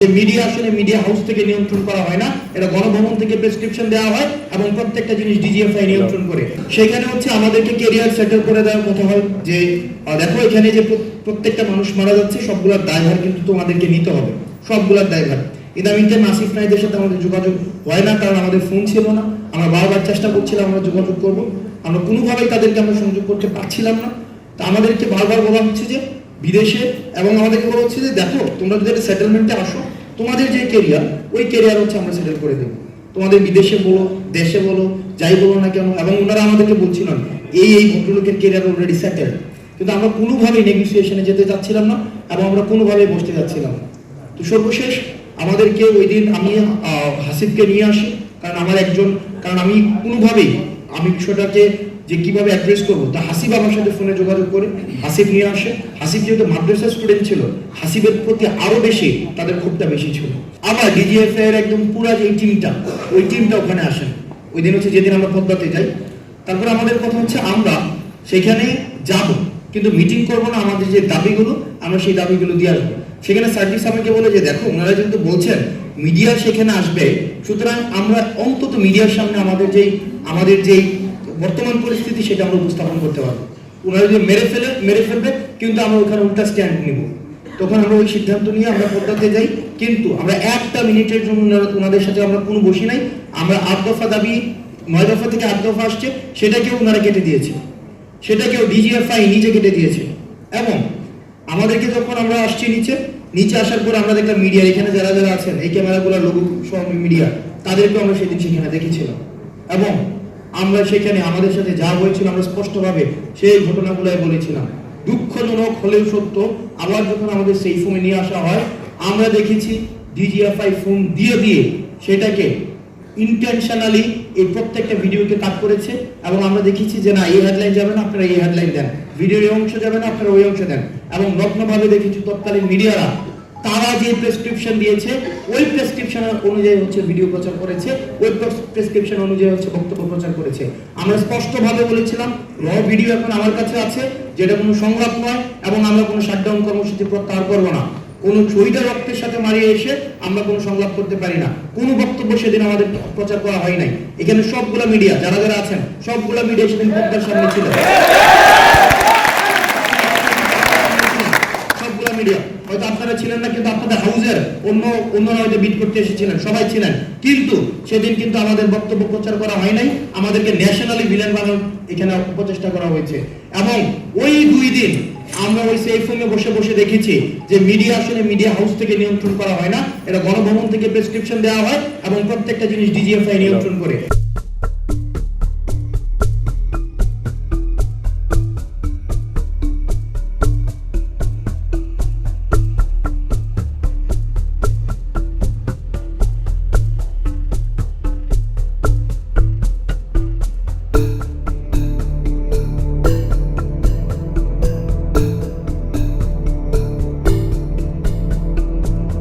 Media আসলে media house থেকে নিয়ন্ত্রণ করা হয় না, এটা গণভবন থেকে প্রেসক্রিপশন দেওয়া হয় এবং প্রত্যেকটা জিনিস ডিজিএফআই নিয়ন্ত্রণ করে। সেখানে হচ্ছে আমাদেরকে কেরিয়ার সেটেল করে দেওয়ার কথা হয় যে দেখো এখানে যে প্রত্যেকটা মানুষ মারা যাচ্ছে সবগুলোর দায়ভার কিন্তু তোমাদেরকে নিতে হবে। সবগুলোর দায়ভার ইদামিনতে নাসিফ নাইদের সাথে আমাদের যোগাযোগ হয় না, কারণ আমাদের ফোন ছিল না। আমরা বারবার চেষ্টা করছিলাম আমরা যোগাযোগ করব। আমরা কোনোভাবেই তাদেরকে আমরা সংযোগ করতে পারছিলাম না। তা আমাদেরকে বারবার বলা হচ্ছে যে বিদেশে, এবং আমাদেরকে বলা হচ্ছে যে দেখো, তোমরা যদি একটা সেটেলমেন্টে আসো, তোমাদের যে কেরিয়ার ওই কেরিয়ার হচ্ছে আমরা সেটেল করে দেবো। তোমাদের বিদেশে বলো, দেশে বলো, যাই বলো না কেন, এবং ওনারা আমাদেরকে বলছিলেন, এই এই ভদ্রলোকের কেরিয়ার অলরেডি সেটেল কিন্তু আমরা কোনোভাবেই নেগোসিয়েশনে যেতে চাচ্ছিলাম না, এবং আমরা কোনোভাবেই বসতে যাচ্ছিলাম না। তো সর্বশেষ, আমাদেরকে ওই দিন আমি হাসিবকে নিয়ে আসি, কারণ আমার একজন, কারণ আমি কোনোভাবেই, আমি বিষয়টাকে যে কীভাবে অ্যাড্রেস করব? তা হাসিব আমার সাথে ফোনে যোগাযোগ করে, হাসিব নিয়ে আসে। হাসিব যেহেতু মাদ্রাসা স্টুডেন্ট ছিল, হাসিবের প্রতি আরও বেশি তাদের ক্ষোভটা বেশি ছিল। আবার ডিজিএফ এর একদম পুরা যে টিমটা ওই টিমটা ওখানে আসেন ওই দিন হচ্ছে যেদিন আমরা পদ্মাতে যাই, তারপর আমাদের কথা হচ্ছে আমরা সেখানে যাব। কিন্তু মিটিং করব না আমাদের যে দাবিগুলো, আমরা সেই দাবিগুলো দিয়ে আসব। সেখানে সার্ভিস আমাকে বলে যে, দেখো, ওনারা যেহেতু বলছেন মিডিয়া সেখানে আসবে, সুতরাং আমরা অন্তত মিডিয়ার সামনে আমাদের যেই আমাদের যেই বর্তমান পরিস্থিতি সেটা আমরা উপস্থাপন করতে পারব। ওনারা যদি মেরে ফেলে, মেরে ফেলবে, কিন্তু আমরা ওখানে উল্টা স্ট্যান্ড নিব। তখন আমরা ওই সিদ্ধান্ত নিয়ে আমরা পদ্মাতে যাই। কিন্তু আমরা একটা মিনিটের জন্য ওনাদের সাথে আমরা কোনো বসি নাই। আমরা আট দফা দাবি, নয় দফা থেকে আট দফা আসছে, সেটাকেও ওনারা কেটে দিয়েছে। সেটাকেও ডিজিএফআই নিজে কেটে দিয়েছে। এবং আমাদেরকে যখন আমরা আসছি নিচে নিচে আসার পর আমরা দেখলাম মিডিয়া এখানে যারা যারা আছেন, এই ক্যামেরাগুলো লোগো সহ মিডিয়া তাদেরকেও আমরা সেদিন সেখানে দেখেছিলাম। এবং আমরা সেখানে আমাদের সাথে যা হয়েছিল আমরা স্পষ্টভাবে সেই ঘটনাগুলোই বলেছিলাম। দুঃখজনক হলেও সত্য, আবার যখন আমাদের সেই ফোনে নিয়ে আসা হয়, আমরা দেখেছি ডিজিএফআই ফোন দিয়ে দিয়ে সেটাকে ইন্টেনশনালি এই প্রত্যেকটা ভিডিওকে কাট করেছে এবং আমরা দেখেছি যে না, এই হেডলাইন যাবে না, আপনারা এই হেডলাইন দেন। ভিডিওর এই অংশ যাবে না, আপনারা ওই অংশ দেন। এবং নগ্নভাবে দেখেছি তৎকালীন মিডিয়ারা তারা যে প্রেসক্রিপশন দিয়েছে, ওই প্রেসক্রিপশন অনুযায়ী হচ্ছে ভিডিও প্রচার করেছে, ওই প্রেসক্রিপশন অনুযায়ী হচ্ছে বক্তব্য প্রচার করেছে। আমরা স্পষ্টভাবে বলেছিলাম র ভিডিও এখন আমার কাছে আছে, যেটা কোনো সংলাপ নয়, এবং আমরা কোনো শাটডাউন কর্মসূচি প্রত্যাহার করব না। কোনো শহীদের রক্তের সাথে মারিয়ে এসে আমরা কোনো সংলাপ করতে পারি না। কোনো বক্তব্য সেদিন আমাদের প্রচার করা হয় নাই। এখানে সবগুলা মিডিয়া যারা যারা আছেন, সবগুলা মিডিয়া সেদিন পদ্মার সামনে ছিল। সবগুলা মিডিয়া হয়তো আপনারা ছিলেন না, কিন্তু আপনাদের হাউজের অন্য, অন্যরা হয়তো বিট করতে এসেছিলেন, সবাই ছিলেন। কিন্তু সেদিন কিন্তু আমাদের বক্তব্য প্রচার করা হয় নাই, আমাদেরকে ন্যাশনালি ভিলেন বানানোর এখানে প্রচেষ্টা করা হয়েছে। এবং ওই দুই দিন আমরা ওই সেই ফোনে বসে বসে দেখেছি যে মিডিয়া আসলে মিডিয়া হাউস থেকে নিয়ন্ত্রণ করা হয় না, এটা গণভবন থেকে প্রেসক্রিপশন দেওয়া হয় এবং প্রত্যেকটা জিনিস ডিজিএফআই নিয়ন্ত্রণ করে।